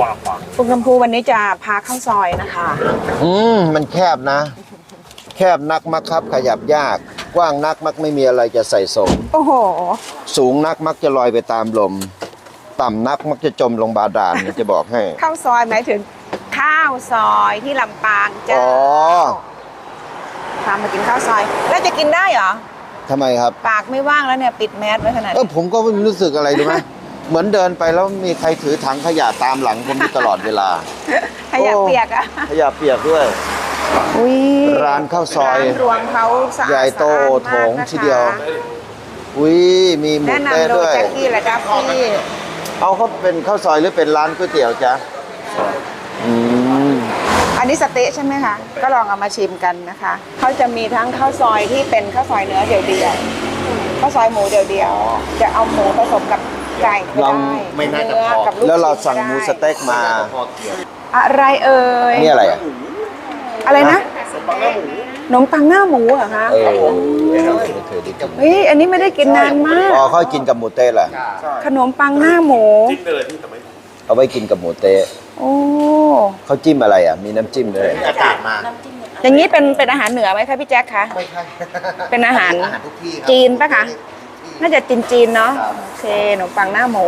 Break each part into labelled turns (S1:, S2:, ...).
S1: ขวาขวา
S2: คุณกำพูวันนี้จะพาเข้าซอยนะคะ
S3: อืมมันแคบนะ แคบนักมักครับขยับยาก กว้างนักมักไม่มีอะไรจะใส่ส่ง
S2: โอ้โห
S3: สูงนักมักจะลอยไปตามลม ต่ำนักมักจะจมลงบาดาลจะบอกให้
S2: เข้าซอยหมายถึงข้าวซอยที่ลำปางจ้า
S3: อ๋อ
S2: พามากินข้าวซอย แล้วจะกินได้เหรอ
S3: ทำไมครับ
S2: ปากไม่ว่างแล้วเนี่ย ปิดแมสไว้ขนาด
S3: เออ
S2: นี้
S3: ผมก็ไม่รู้สึกอะไรรู้ไหม เหมือนเดินไปแล้วมีใครถือถังขยะตามหลังผมอยู่ตลอดเวลา
S2: ขยะเปียกอะ
S3: ขยะเปียกด้วย
S2: อุ้ย
S3: ร้านข้าวซอย
S2: ร้านรวงเขาสะอาด
S3: ใหญ่โต
S2: สะอาด
S3: โถง
S2: มากนะคะ
S3: ทีเดียว อุ้ยมีหมู
S2: แนะ
S3: เต้
S2: นำโด
S3: ด้วยย
S2: แจ็คกี้และดับพี่
S3: เอาเขาเป็นข้าวซอยหรือเป็นร้านก๋วยเตี๋ยวจ๊ะอืม
S2: อันนี้สเต๊ะใช่ไหมคะก็ลองเอามาชิมกันนะคะเขาจะมีทั้งข้าวซอยที่เป็นข้าวซอยเนื้อเดียวๆข้าวซอยหมูเดียวๆจะเอาหมูผสมกับ ไก่ก็
S3: ลอง
S2: ได้
S1: ไม่น่าจะ
S2: เนื้อ
S1: พอ
S2: กับลูก
S3: แล้วเรา
S2: ชิ้น
S3: สั่ง
S2: ก็
S3: หมู
S2: ได้
S3: สเต็กมา
S1: พอเกี่ยว
S2: อะไรเอ่ย
S3: นี่อะไรอะ
S2: อะไรนะขนมปังหน้าหมูเหรอคะ
S3: เออไม่เคยได้กิน
S2: เฮ้ยอันนี้ไม่ได้กินนานมาก
S3: อ๋อเขาให้กินกับหมูเต้เหรอ
S2: ขนมปังหน้าหมู
S1: จิ้มไปเลยพี่แต่ไม่
S3: เอาไว้กินกับหมูเต้
S2: โอ้
S3: เขาจิ้มอะไรอะ มีน้ำจิ้มด้วย
S1: อากาศมา
S2: อย่างนี้เป็นเป็นอาหารเหนือไหมคะพี่แจ๊คคะ
S1: ไม่ใช่
S2: เป็นอาหาร
S1: อาหารทุกที่ครับ
S2: จีนปะคะ น่าจะจีนจีนๆเนาะโอเคขนมปังหน้าหมู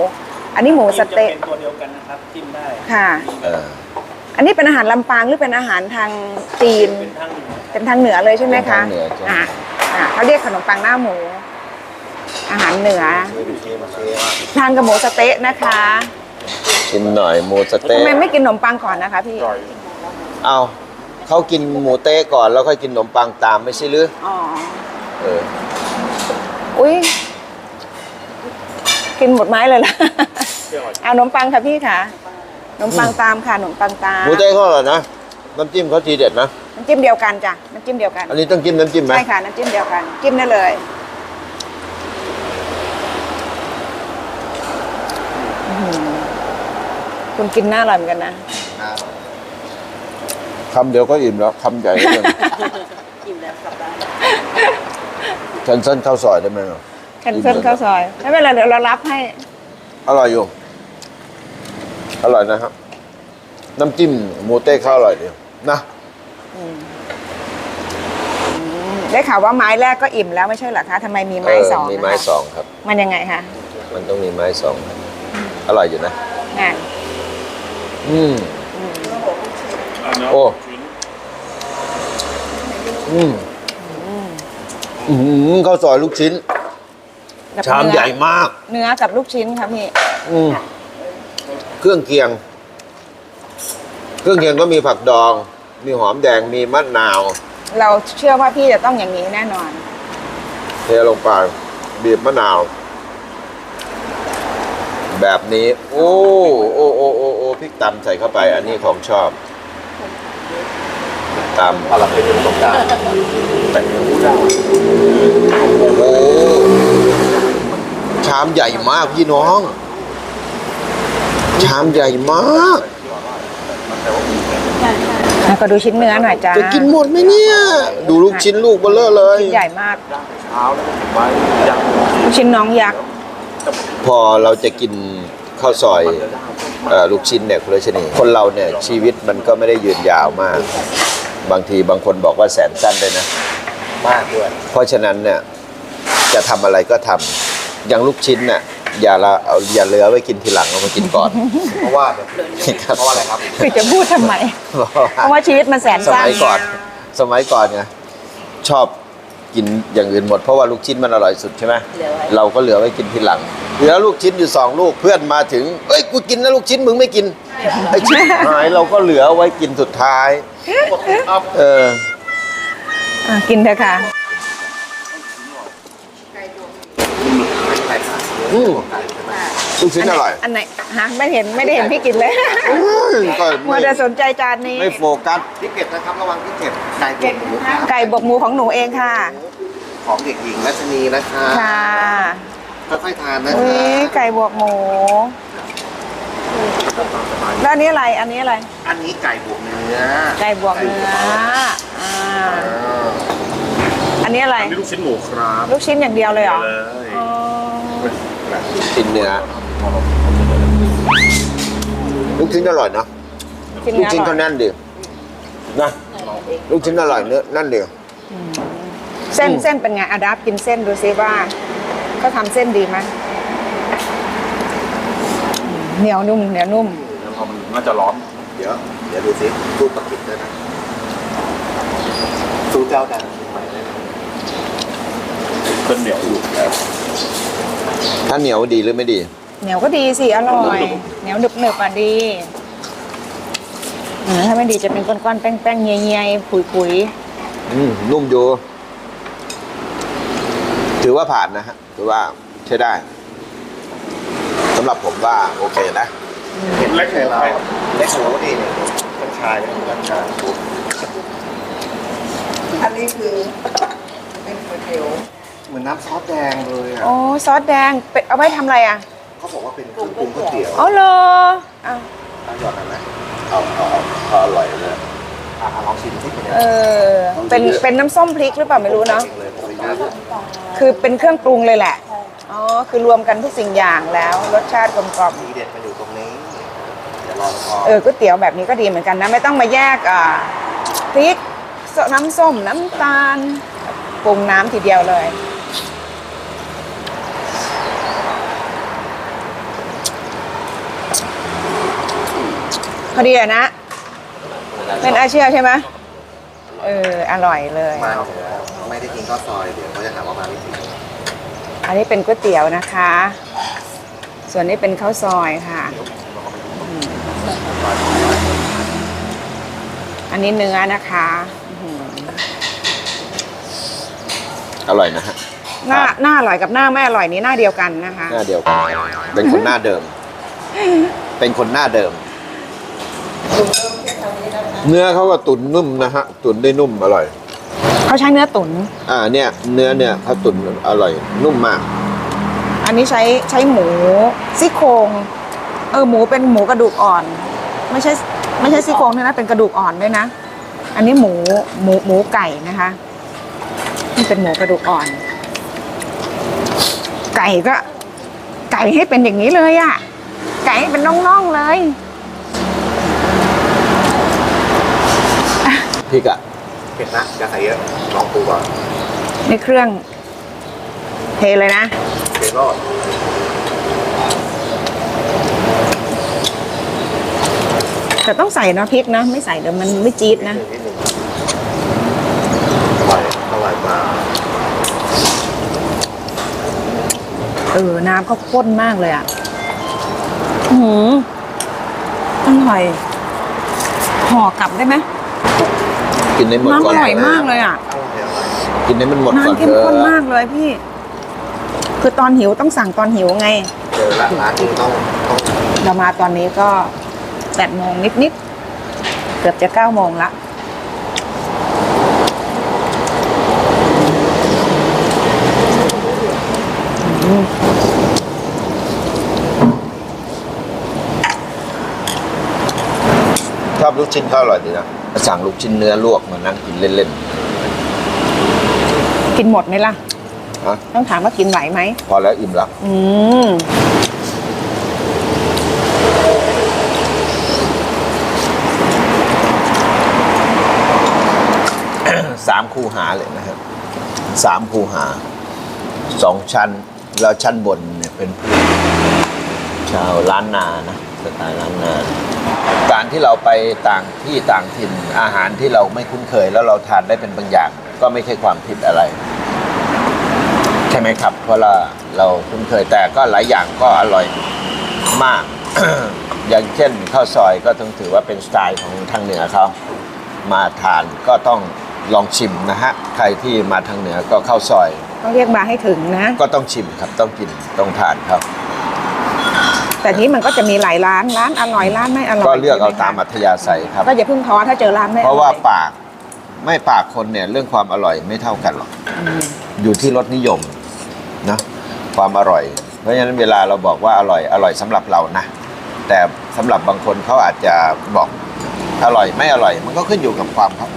S2: อันนี้หมูสเต๊ะ
S4: เป็นตัวเดียวกันนะครับจิ้มได้
S2: ค่ะ
S3: เออ
S2: อันนี้เป็นอาหารลำปางหรือเป็นอาหารทางจีน
S4: เป็นทั้ง
S2: เป็นทางเหนือเลยใช่ไหมคะ
S3: เป็นทางเหนือใช่
S2: อะอะเขาเรียกขนมปังหน้าหมู อาหารเหนือ ทานกับหมูสะเต๊ะนะคะ
S3: ชิมหน่อยหมูสเต๊
S2: ทำไม
S3: ก
S2: ไม่กินขนมปังก่อนนะคะพี่
S3: เอาเขากินหมูเต๊กก่อนแล้วค่อยกินขนมปังตามไม่ใช่หรือ
S2: อ๋อ
S3: เออ
S2: อุ้ย กินหมดไม้เลยล่ะ เอาขนมปังค่ะพี่ค่ะขนมปังตามค่ะขนมปังตาม
S3: หมูเต๊กเขาอร่อยนะ น้ำจิ้มเขาทีเด็ดนะ
S2: น้ำจิ้มเดียวกันจ้ะ น้ำจิ้มเดียวกัน
S3: อันนี้ต้องจิ้มน้ำจิ้มไหม
S2: ใช่ค่ะ น้ำจิ้มเดียวกัน จิ้มได้เลยอื้อหือคุณกินหน้าอร่อยเหมือนกันนะ
S3: คำเดียวก็อิ่มแล้วคำใหญ่ก็ยังแคนเซิลข้าวซอยได้ไหมอะ
S2: แคนเซิลข้าวซอยไม่เป็นไรเดี๋ยวเรารับให้
S3: อร่อยอยู่ อร่อยนะครับ น้ำจิ้มหมูเต๊กเขาอร่อยดีนะ
S2: ได้ข่าวว่าไม้แรกก็อิ่มแล้วไม่ใช่เหรอคะทำไมมีไม้สอง
S3: เมี
S2: นะ
S3: ไม้
S2: คะ
S3: สองครับ
S2: มันยังไงคะ
S3: มันต้องมีไม้สองครับอร่อยอยู่นะ
S2: งาน
S3: อืม โอ้ อืมอืมข้าวซอยลูกชิ้น
S2: กับ
S3: ชาม
S2: เนื้อ
S3: ใหญ่มาก
S2: เนื้อกับลูกชิ้นค่ะพี่
S3: อืมเครื่องเคียง เครื่องเคียงก็มีผักดอง มีหอมแดงมีมะนาว
S2: เราเชื่อว่าพี่จะต้องอย่างนี้แน่นอน
S3: เทลงไปบีบมะนาว แบบนี้ โอ้โอ้โอ้โอ้โอ้พริกตำใส่เข้าไป อันนี้ของชอบพริกตำ
S1: เอาหลังไปถึงตรงกลางแต่งหูได้
S3: โอ้โห ชามใหญ่มากพี่น้อง ชามใหญ่มาก
S2: แล้วก็ดูชิ้นเนื้อหน่อยจ้า
S3: จะกินหมดไหมเนี่ย ดูลูกชิ้นลูกเบลเลอร์เลย
S2: ชิ้นใหญ่มาก
S1: เช้าแล้วก็ถึงไว้ยัง
S2: ลูกชิ้นน้องยักษ์
S3: พอเราจะกินข้าวซอยเอ่อลูกชิ้นเนี่ยคุณรัชนีคนเราเนี่ยชีวิตมันก็ไม่ได้ยืนยาวมาก บางทีบางคนบอกว่าแสนสั้นเลยนะ
S1: มากด้วย
S3: เพราะฉะนั้นเนี่ยจะทำอะไรก็ทำ อย่างลูกชิ้นเนี่ยอย่าละเอาอย่าเหลือไว้กินทีหลังเอามากินก่อน
S1: เพราะว่าเพราะว่าอะไรครับ
S2: คือจะพูดทำไม เพราะว่าชีวิตมันแสน
S3: ส
S2: สั้น
S3: มัยก่อน สมัยก่อนไงชอบกินอย่างอื่นหมดเพราะว่าลูกชิ้นมันอร่อยสุดใช่ไหมเราก็เหลือไว้กินทีหลัง เหลือลูกชิ้นอยู่สองลูกเพื่อนมาถึงเอ้ยกูกินนะลูกชิ้นมึงไม่กินไอ้ชิ้นหายเราก็เหลือไว้กินสุดท้ายเออ
S2: อะกินเถอะค่ะ
S3: อืมลูกชิ้นอร่อย
S2: อันไหนฮะไม่เห็นไม่ได้เห็นพี่กินเลย
S3: อืมก็
S2: มัว
S3: ไม่
S2: แต่สนใจจานนี้
S3: ไม่โฟกัส
S1: พี่เก็บนะครับระวังพี่เก็บไก่บดหมูครับ
S2: ไก่บกหมูของหนูเองค่ะ
S1: ของเด็กหญิงรัชนีนะคะ
S2: ค่ะ
S1: ค่อยๆทานนะ
S2: อุ้
S1: คะ
S2: ยไก่บวกหมู แล้วอันนี้อะไร อันนี้อะไร
S1: อันนี้ไก่บวกเนื้อ
S2: ไก่บวกเนื้ออ่า อันนี้อะไร
S1: นี่ลูกชิ้นหมูครับ
S2: ลูกชิ้นอย่างเดียวเลยเหรอ
S1: เลย
S2: อ๋อ
S3: ชิ้นเนื้อลูกชิ้นอร่อยเนาะ
S2: ชิ้น
S3: ลูก
S2: เนื้อ
S3: ชิ้น
S2: อร่
S3: เขา
S2: อย
S3: แน่นดีนะลูกชิ้นอร่อยเนื้อแน่นดี
S2: เส้นเส้นเป็นไงอะดับกินเส้นดูซิว่าเขาทำเส้นดีไหมเหนียวนุ่มเหนียวนุ่ม
S1: แล้วพอมันน่าจะร้อนเดี๋ยวเดี๋ยวดูสิสู้ปักกิ่งได้ไหมสู้เจ้าดังใหม่ได้ไหม เป็นเหนียวอยู่แล้ว
S3: ถ้าเหนียวดีหรือไม่ดี
S2: เหนียวก็ดีสิอร่อยเหนียวหนึบหนึบๆอะดีเออถ้าไม่ดีจะเป็นก้อนๆแป้งๆเงียๆผุย
S3: อืมนุ่มอยู่ถือว่าผ่านนะฮะถือว่าใช้ได้สำหรับผมว่าโอเคนะ
S1: เห็นเล็กเลยเราเล็กหัวดีเนี่ยกัญชายเนี่ยกัญชา
S2: อันนี้คือเป็นก๋วยเตี๋ยว
S1: เหมือนน้ำซอสแดงเลยอะ
S2: โอ้ซอสแดงเป็นเอาไว้ทำอะไรอะ
S1: เขาบอกว่าเป็นเครื่องปรุงก๋วยเตี๋ยว
S2: อ๋อเหรออ้าว
S1: เอาหยอดอะไรไหมเอาเอาเอาเอาอร่อยเลยอะลองชิมที่เป็นยัง
S2: เอ
S1: ไง
S2: อเป็นเป็นน้ำส้มพริกหรือเปล่าไม่รู้เนาะ
S1: จงเลยผมไม่กล้าดู
S2: คือเป็นเครื่องปรุงเลยแหละ อ๋อ คือรวมกันทุกสิ่งอย่างแล้ว รสชาติกลมกล่อม
S1: ทีเด็ดมันอยู่ตรงนี้ เดี๋ยวรอพอ
S2: เออก๋วยเตี๋ยวแบบนี้ก็ดีเหมือนกันนะ ไม่ต้องมาแยกอ่าพริกน้ำส้มน้ำตาลปรุงน้ำทีเดียวเลย พอดีอะนะ เป็นอาเชียใช่ไหมเออ อร่อยเลย
S1: มาเหนือไม่ได้กินข้าวซอยเดี๋ยวเขาจะหาว่ามาไม่ถึง
S2: อันนี้เป็นก๋วยเตี๋ยวนะคะ ส่วนนี้เป็นข้าวซอยค่ะอืมอันนี้เนื้อนะคะอื้อหือ
S3: อร่อยนะฮะ
S2: หน้าหน้าอร่อยกับหน้าไม่อร่อยนี้หน้าเดียวกันนะคะ
S3: หน้าเดียวกันเป็นคนหน้าเดิม เป็นคนหน้าเดิม เนื้อเขาก็ตุ๋นนุ่มนะฮะ ตุ๋นได้นุ่มอร่อย
S2: เขาใช้เนื้อตุ๋น
S3: อ่าเนี่ย เนื้อเนี่ยเขาตุ๋นอร่อย นุ่มมาก
S2: อันนี้ใช้ใช้หมูซี่โครงเออหมูเป็นหมูกระดูกอ่อน ไม่ใช่ไม่ใช่ซี่โครงด้วยนะเป็นกระดูกอ่อนด้วยนะ อันนี้หมูหมูหมูไก่นะคะนี่เป็นหมูกระดูกอ่อน ไก่ก็ ไก่ให้เป็นอย่างนี้เลยอะ่ะ ไก่ให้เป็นน่องๆเลย
S3: พริกอะ
S1: เผ็ดนะอย่าใส่เยอะลองปูก่อน
S2: ในเครื่อง เทเลยนะ
S1: เผ็ดรอด
S2: แต่ต้องใส่เนาะพริกนะไม่ใส่เดี๋ยวมันไม่จี๊ดนะ
S1: นิดนึงอร่อยอร่อยมาก
S2: เออน้ำเขาข้นมากเลยอะอือหืออร่อยห่อกลับได้ไหม
S3: กินได้หมด
S2: น้ำ
S3: ก่
S2: อ
S3: อน
S2: ร่อยมากเลยอะ
S1: อร่อยอร่อย
S3: กินได้มันหมดก่อน
S2: น้ำเข้
S3: เถ
S2: ม
S3: อะ
S2: ข้นมากเลยพี่ คือตอนหิวต้องสั่งตอนหิวไง
S1: เจอร้านร้านนี้ต้องต้อง
S2: เรามาตอนนี้ก็แปดโมงนิดๆเกือบจะเก้าโมงละ
S3: ชอบลูกชิ้นเขาอร่อยดีนะ สั่งลูกชิ้นเนื้อลวกมานั่งกินเล่น
S2: กินหมดไหมล่ะ
S3: ๆฮะ
S2: ต้องถามว่ากินไหวไหม
S3: พอแล้วอิ่มแล้ว
S2: อืม
S3: สามคูหาเลยนะครับสามคูหาสองชั้น แล้วชั้นบนเนี่ยเป็นผู้ชาวล้านนานะ สไตล์ล้านนาการที่เราไปต่างที่ต่างถิ่นอาหารที่เราไม่คุ้นเคย แล้วเราทานได้เป็นบางอย่าง ก็ไม่ใช่ความผิดอะไร ใช่ไหมครับ เพราะเราเราคุ้นเคยแต่ก็หลายอย่างก็อร่อยมาก อย่างเช่นข้าวซอยก็ต้องถือว่าเป็นสไตล์ของทางเหนือเขามาทานก็ต้องลองชิมนะฮะใครที่มาทางเหนือก็ข้าวซอย
S2: ต้องเรียกมาให้ถึงนะ
S3: ก็ต้องชิมครับต้องกินต้องทานครับ
S2: แต่ทีนี้มันก็จะมีหลายร้านร้านอร่อยร้านไม่อร่อย
S3: ก็เลือกเอา
S2: ใช่ไห
S3: ตามอัธยาศัยครับ
S2: ก็อย่าเพิ่งท้อถ้าเจอร้านไม่อ
S3: เพ
S2: ร่อย
S3: ราะว่าปากไม่ปากคนเนี่ยเรื่องความอร่อยไม่เท่ากันหรอก
S2: อืม
S3: อยู่ที่รสนิยมนะความอร่อย เพราะฉะนั้นเวลาเราบอกว่าอร่อยอร่อยสำหรับเรานะแต่สำหรับบางคนเขาอาจจะบอกอร่อยไม่อร่อย มันก็ขึ้นอยู่กับความครับ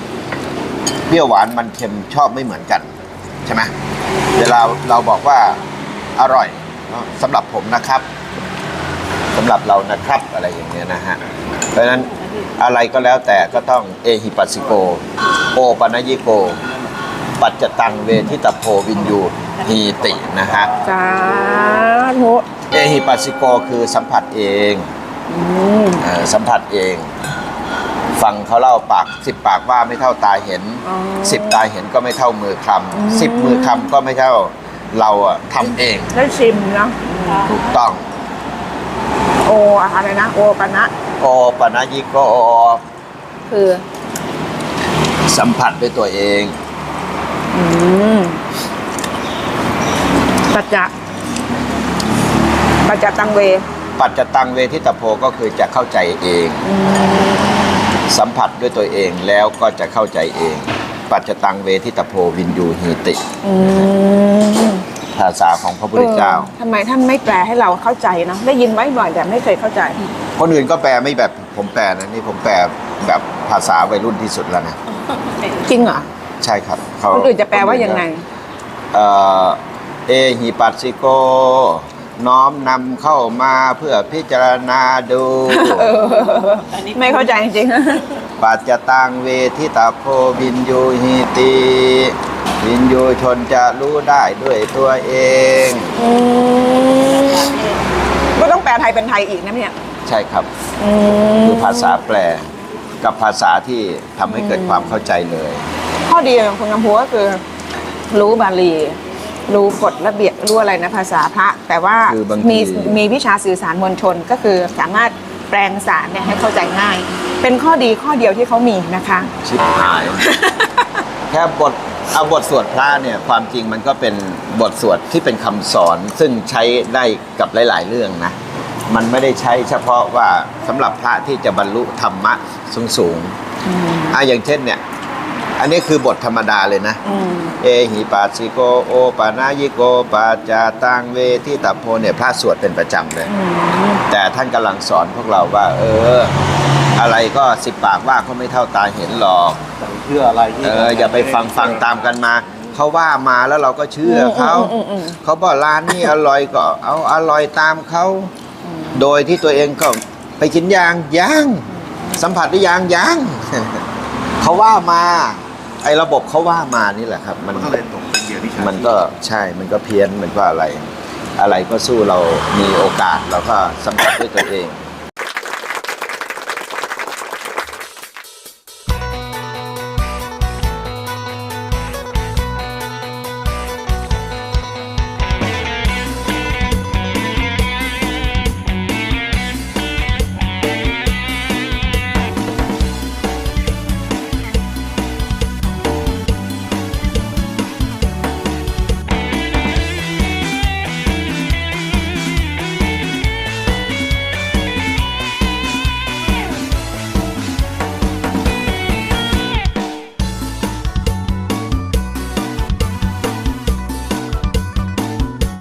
S3: เปรี้ยวหวานมันเค็มชอบไม่เหมือนกันใช่ไหมเวลาเราบอกว่าอร่อยสำหรับผมนะครับสำหรับเรานะครับอะไรอย่างเงี้ยนะฮะ เพราะฉะนั้นอะไรก็แล้วแต่ก็ต้องเอหิปัสสิโก โอปนยิโก ปัจจตังเวทิตโพวินยูฮีตินะฮะ
S2: สาธุ
S3: เอหิปัสสิโกคือสัมผัสเอง
S2: อืม
S3: เออสัมผัสเอง ฟังเขาเล่าปากสิบปากว่าไม่เท่าตาเห็น
S2: อ๋อ
S3: สิบตาเห็นก็ไม่เท่ามือคำสิบมือคำก็ไม่เท่าเราอะทำเอง
S2: ได้ชิมเนาะ
S3: ถูกต้อง
S2: โออะไรนะ โอปะนะ
S3: โอปนยิโก
S2: คือ
S3: สัมผัสด้วยตัวเอง
S2: อืมปัจจะปัจจะตังเว
S3: ปัจจตังเวทิตโพก็คือจะเข้าใจเอง
S2: อืม
S3: สัมผัสด้วยตัวเองแล้วก็จะเข้าใจเอง ปัจจตังเวทิตโพวินยูฮีติ
S2: อืม
S3: ภา ษาของพระพุทธเจ้า
S2: ออทำไมท่านไม่แปลให้เราเข้าใจเนาะได้ยินไว้บ่อยแต่ไม่เคยเข้าใจ
S3: คนอื่นก็แปลไม่แบบผมแปลนะนี่ผมแปลแบบภาษาวัยรุ่นที่สุดแล้วนะ
S2: จริงเหรอ
S3: ใช่ครับเขา
S2: คนอื่นจะแปลว่ายังไง
S3: เอ่อเอหิปัสสิโก น้อมนำเข้ามาเพื่อพิจารณาดู
S2: ไม่เข้าใจจริง
S3: ปัจจตังเวทิตาโพวินยูหิติ วินยูชนจะรู้ได้ด้วยตัวเอง
S2: ๆอืมก็ต้องแปลไทยเป็นไทยอีกนะเนี่ย
S3: ใช่ครับ
S2: อืม
S3: คือภาษาแปลกับภาษาที่ทำให้เกิดความเข้าใจเลย
S2: ข้อดีของคุณกำพูก็คือ รู้บาลี รู้กฎระเบียบรู้อะไรนะภาษาพระ แต่ว่า
S3: คือบางที
S2: มีมีวิชาสื่อสารมวลชนก็คือสามารถแปลงสารเนี่ยให้เข้าใจง่าย เป็นข้อดีข้อเดียวที่เขามีนะคะ
S3: ชิบหาย แค่บท เอาบทสวดพระเนี่ยความจริงมันก็เป็นบทสวดที่เป็นคำสอน ซึ่งใช้ได้กับหลาย ๆ เรื่องนะ มันไม่ได้ใช้เฉพาะว่าสำหรับพระที่จะบรรลุธรรมะสูงสูงๆอะอย่างเช่นเนี่ย อันนี้คือบทธรรมดาเลยนะ
S2: อืม
S3: เอหิปัสสิโกโอปานายิโกปัจจาตังเวทิตาโพเนี่ยพระสวดเป็นประจำเลย แต่ท่านกำลังสอนพวกเราว่า เออ อะไรก็สิบปากว่าเขาไม่เท่าตาเห็นหรอก
S1: เชื่ออะไรที่
S3: เอออย่าไปฟังฟังตามกันมาเขาว่ามาแล้วเราก็เชื่อเขา
S2: อืมอืมอืม
S3: เขาบอกร้านนี้อร่อยก็เอาอร่อยตามเขาโดยที่ตัวเองก็ไปกินยางยังสัมผัสได้ยางยังเขาว่ามาไอ้ระบบเขาว่ามานี่แหละครับ มัน
S1: มันก็เลยตกเป็นเหยื่อวิชา
S3: มันก็ใช่มันก็เพี้ยนมันก็อะไร อะไรก็สู้เรามีโอกาสเราก็สัมผัสด้วยตัวเอง